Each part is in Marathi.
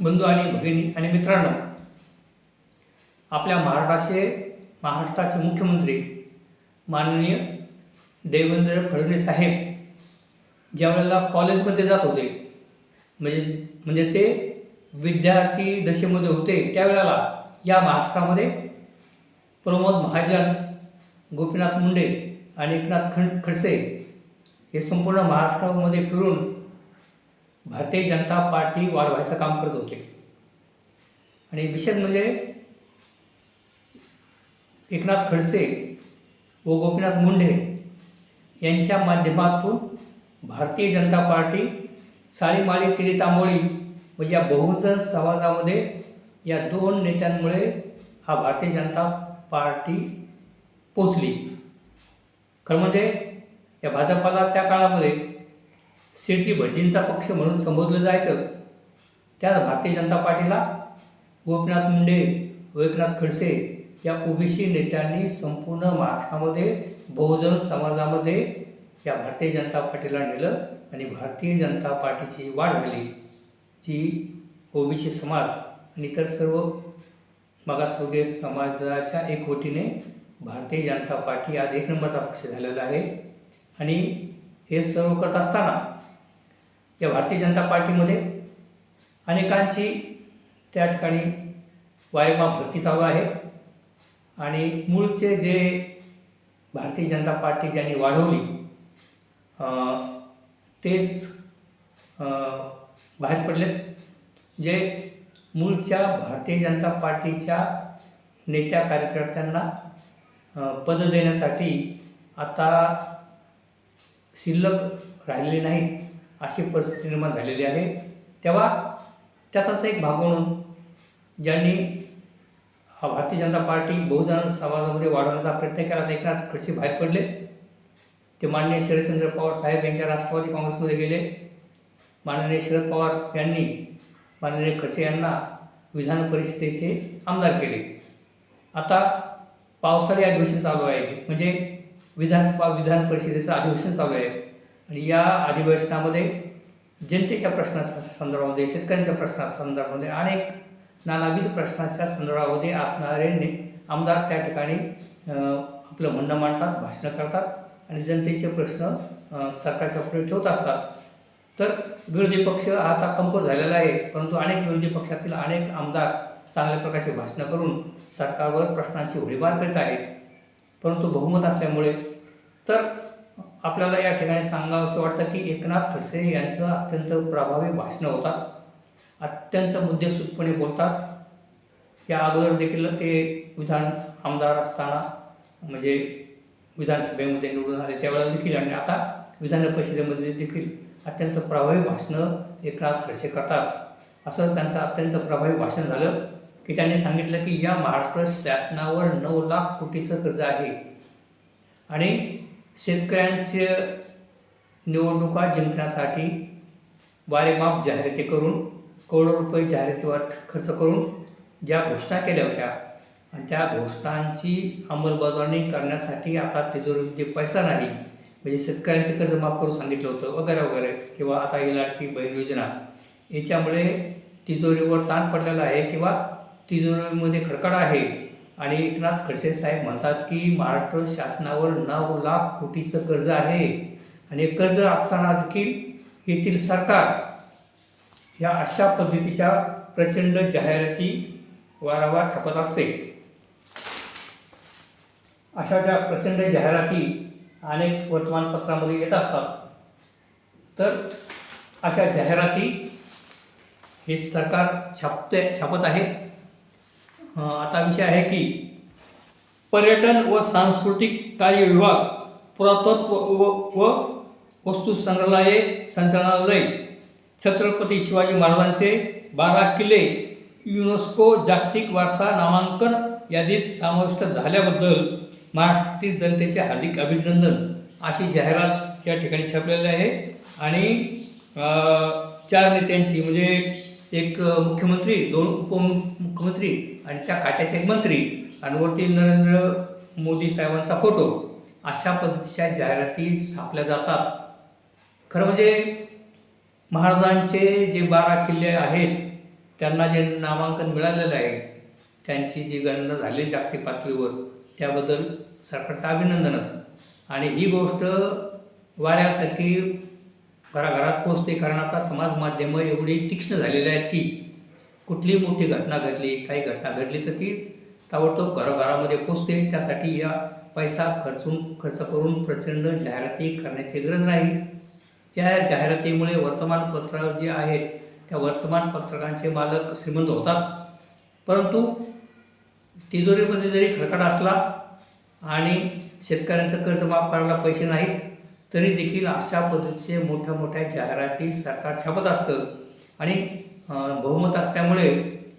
बंधू आणि भगिनी आणि मित्रांनो आपल्या महाराष्ट्राचे महाराष्ट्राचे मुख्यमंत्री माननीय देवेंद्र फडणवीस साहेब ज्या वेळेला कॉलेजमध्ये जात होते म्हणजे म्हणजे ते विद्यार्थी दशेमध्ये होते त्यावेळेला या महाराष्ट्रामध्ये प्रमोद महाजन गोपीनाथ मुंडे आणि एकनाथ खंड खडसे हे संपूर्ण महाराष्ट्रामध्ये फिरून भारतीय जनता पार्टी वाढवायचं काम करत होते. आणि विशेष म्हणजे एकनाथ खडसे व गोपीनाथ मुंडे यांच्या माध्यमातून भारतीय जनता पार्टी साळीमाळी तिरी तांबोळी म्हणजे या बहुजन समाजामध्ये या दोन नेत्यांमुळे हा भारतीय जनता पार्टी पोचली. खरं म्हणजे या भाजपाला त्या काळामध्ये शेठजी भटजींचा पक्ष म्हणून संबोधलं जायचं. त्या भारतीय जनता पार्टीला गोपीनाथ मुंडे व एकनाथ खडसे या ओबीसी नेत्यांनी संपूर्ण महाराष्ट्रामध्ये बहुजन समाजामध्ये या भारतीय जनता पार्टीला नेलं आणि भारतीय जनता पार्टीची वाढ झाली जी ओबीसी समाज आणि इतर सर्व मागासवर्गीय समाजाच्या एकवटीने भारतीय जनता पार्टी आज एक नंबरचा पक्ष झालेला आहे. आणि हे सर्व करत असताना या भारतीय जनता पार्टीमध्ये अनेकांची त्या ठिकाणी वारेमाप भरती चालू आहे. आणि मूळचे जे भारतीय जनता पार्टी ज्यांनी वाढवली तेच बाहेर पडले जे मूळच्या भारतीय जनता पार्टीच्या नेत्या कार्यकर्त्यांना पद देण्यासाठी आता शिल्लक राहिलेली नाही अशी परिस्थिती निर्माण झालेली आहे. तेव्हा त्याचाच एक भाग म्हणून ज्यांनी हा भारतीय जनता पार्टी बहुजन समाजामध्ये वाढवण्याचा प्रयत्न केला एकनाथ खडसे बाहेर पडले. ते माननीय शरदचंद्र पवार साहेब यांच्या राष्ट्रवादी काँग्रेसमध्ये गेले. माननीय शरद पवार यांनी माननीय खडसे यांना विधान परिषदेचे आमदार केले. आता पावसाळी अधिवेशन चालू आहे. म्हणजे विधानसभा विधान परिषदेचं अधिवेशन चालू आहे. आणि या अधिवेशनामध्ये जनतेच्या प्रश्नासंदर्भामध्ये शेतकऱ्यांच्या प्रश्नासंदर्भामध्ये अनेक नानाविध प्रश्नाच्या संदर्भामध्ये असणारे आमदार त्या ठिकाणी आपलं म्हणणं मांडतात भाषणं करतात आणि जनतेचे प्रश्न सरकारच्या पुढे ठेवत असतात. तर विरोधी पक्ष हा आता कमकुवत झालेला आहे परंतु अनेक विरोधी पक्षातील अनेक आमदार चांगल्या प्रकारचे भाषणं करून सरकारवर प्रश्नांची होळीबार करीत आहेत. परंतु बहुमत असल्यामुळे तर आपल्याला या ठिकाणी सांगावंसं वाटतं की एकनाथ खडसे यांचं अत्यंत प्रभावी भाषणं होतात अत्यंत मुद्देसूदपणे बोलतात. या अगोदर देखील ते विधान आमदार असताना म्हणजे विधानसभेमध्ये निवडून आले त्यावेळेला देखील आणि आता विधान परिषदेमध्ये देखील अत्यंत प्रभावी भाषणं एकनाथ खडसे करतात. असं त्यांचं अत्यंत प्रभावी भाषण झालं की त्यांनी सांगितलं की या महाराष्ट्र शासनावर नऊ लाख कोटीचं कर्ज आहे. आणि शेतकऱ्यांचे निवडणुका जिंकण्यासाठी वारेमाप जाहिराती करून करोडो रुपये जाहिरातीवर खर्च करून ज्या घोषणा केल्या होत्या आणि त्या घोषणांची अंमलबजावणी करण्यासाठी आता तिजोरीमध्ये पैसा नाही. म्हणजे शेतकऱ्यांचे कर्ज माफ करून सांगितलं होतं वगैरे वगैरे किंवा आता ही लाडकी बहीण योजना याच्यामुळे तिजोरीवर ताण पडलेला आहे किंवा तिजोरीमध्ये खडखड आहे. आणि एकनाथ खडसे साहेब म्हणतात की महाराष्ट्र शासनावर नऊ लाख कोटीचं कर्ज आहे. आणि कर्ज असताना देखील येथील सरकार या अशा पद्धतीच्या प्रचंड जाहिराती वारंवार छापत असते. अशा ज्या प्रचंड जाहिराती अनेक वर्तमानपत्रामध्ये येत असतात. तर अशा जाहिराती हे सरकार छापते छापत आहे. आता विषय आहे की पर्यटन व सांस्कृतिक कार्य विभाग पुरातत्व व व वस्तू संग्रहालय संचालनालय छत्रपती शिवाजी महाराजांचे बारा किल्ले युनेस्को जागतिक वारसा नामांकन यादीत समाविष्ट झाल्याबद्दल महाराष्ट्रातील जनतेचे हार्दिक अभिनंदन अशी जाहिरात या ठिकाणी छापलेली आहे. आणि चार नेत्यांची म्हणजे एक मुख्यमंत्री दोन उपमुख्यमंत्री आणि त्या खात्याचे मंत्री आणि वरती नरेंद्र मोदी साहेबांचा फोटो अशा पद्धतीच्या जाहिराती छापल्या जातात. खरं म्हणजे महाराजांचे जे बारा किल्ले आहेत त्यांना जे नामांकन मिळालेलं आहे त्यांची जी गणना झाली जागतिक पातळीवर त्याबद्दल सरकारचं अभिनंदनच. आणि ही गोष्ट वाऱ्यासारखी घराघरात पोचते कारण आता समाज माध्यमं एवढी तीक्ष्ण झालेली आहेत की कुठली मोठी घटना घडली काही घटना घडली तर ती ताबडतोब घरोघरामध्ये पोचते. त्यासाठी या पैसा खर्चून खर्च करून प्रचंड जाहिराती करण्याची गरज नाही. या जाहिरातीमुळे वर्तमानपत्र जे आहेत त्या वर्तमानपत्रकांचे मालक श्रीमंत होतात. परंतु तिजोरीमध्ये जरी खडखड असला आणि शेतकऱ्यांचं कर्ज माफ करायला पैसे नाहीत तरी देखील अशा पद्धतीचे मोठ्या मोठ्या जाहिराती सरकार छापत असतं. आणि बहुमत असल्यामुळे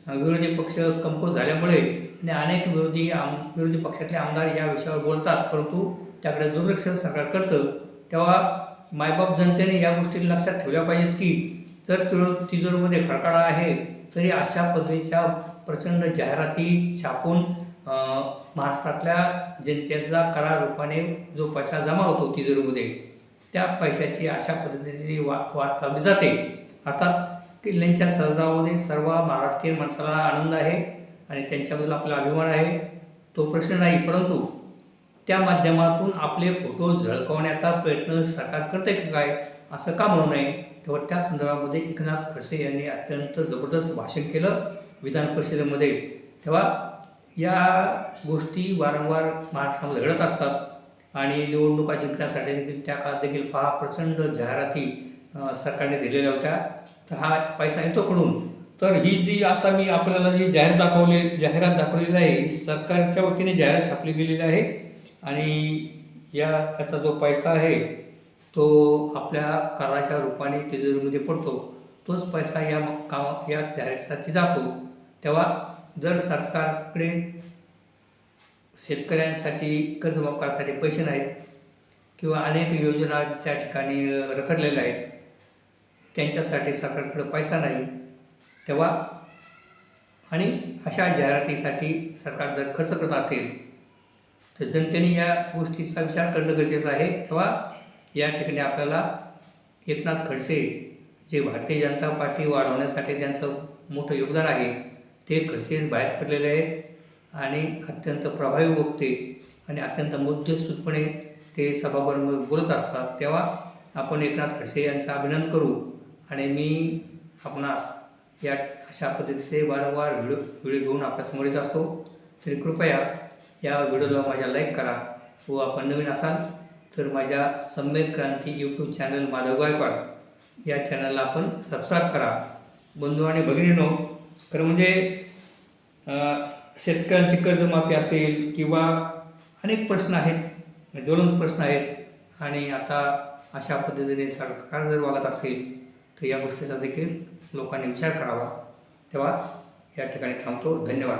विरोधी पक्ष कंपोज झाल्यामुळे आणि अनेक विरोधी आम विरोधी पक्षातले आमदार या विषयावर बोलतात. परंतु त्याकडे दुर्लक्ष सरकार करतं. तेव्हा मायबाप जनतेने या गोष्टी लक्षात ठेवल्या पाहिजेत की जर तिरो तिजोरीमध्ये खडकाडा आहे तरी अशा पद्धतीच्या प्रचंड जाहिराती छापून महाराष्ट्रातल्या जनतेचा करार रूपाने जो पैसा जमा होतो तिजोरीमध्ये त्या पैशाची अशा पद्धतीची वा वाट लावली जाते. अर्थात किल्ल्यांच्या सर्जामध्ये सर्व महाराष्ट्रीयन माणसाला आनंद आहे आणि त्यांच्याबद्दल आपला अभिमान आहे. तो प्रश्न नाही परंतु त्या माध्यमातून आपले फोटो झळकवण्याचा प्रयत्न सरकार करते की काय असं का म्हणू नये? तेव्हा त्या संदर्भामध्ये एकनाथ खडसे यांनी अत्यंत जबरदस्त भाषण केलं विधान परिषदेमध्ये. तेव्हा या गोष्टी वारंवार महाराष्ट्रामध्ये घडत असतात आणि निवडणुका जिंकण्यासाठी देखील त्या काळात देखील पहा प्रचंड जाहिराती सरकारने दिलेल्या होत्या. तर हा पैसा येतो कडून. तर ही जी आता मी आपल्याला जी जाहीर दाखवले जाहिरात दाखवलेली आहे ही सरकारच्या वतीने जाहिरात छापली गेलेली आहे. आणि या याचा जो पैसा आहे तो आपल्या कराच्या रूपाने तिजोरीमध्ये पडतो. तोच पैसा या कामा या जाहिरातीसाठी जातो. तेव्हा जर सरकारकडे शेतकऱ्यांसाठी कर्जमाफ करायसाठी पैसे नाहीत किंवा अनेक योजना त्या ठिकाणी रखडलेल्या आहेत त्यांच्यासाठी सरकारकडे पैसा नाही. तेव्हा आणि अशा जाहिरातीसाठी सरकार जर खर्च करत असेल तर जनतेने या गोष्टीचा विचार करणं गरजेचं आहे. तेव्हा या ठिकाणी आपल्याला एकनाथ खडसे जे भारतीय जनता पार्टी वाढवण्यासाठी त्यांचं मोठं योगदान आहे ते खडसेच बाहेर पडलेले आहे आणि अत्यंत प्रभावी वक्ते आणि अत्यंत मुद्देसूदपणे ते सभागृहामध्ये बोलत असतात. तेव्हा आपण एकनाथ खडसे यांचा अभिनंदन करू. आणि मी आपणास या अशा पद्धतीचे वारंवार व्हिडिओ व्हिडिओ घेऊन आपल्यासमोर येत असतो. तरी कृपया या व्हिडिओला माझ्या लाईक करा व आपण नवीन असाल तर माझ्या सम्यक क्रांती यूट्यूब चॅनल माधव गायकवाड या चॅनलला आपण सबस्क्राईब करा. बंधू आणि भगिनीनो खरं म्हणजे शेतकऱ्यांची कर्जमाफी असेल किंवा अनेक प्रश्न आहेत ज्वलंत प्रश्न आहेत आणि आता अशा पद्धतीने सरकार जर वागत असेल तर या गोष्टीचा देखील लोकांनी विचार करावा. तेव्हा या ठिकाणी थांबतो. धन्यवाद.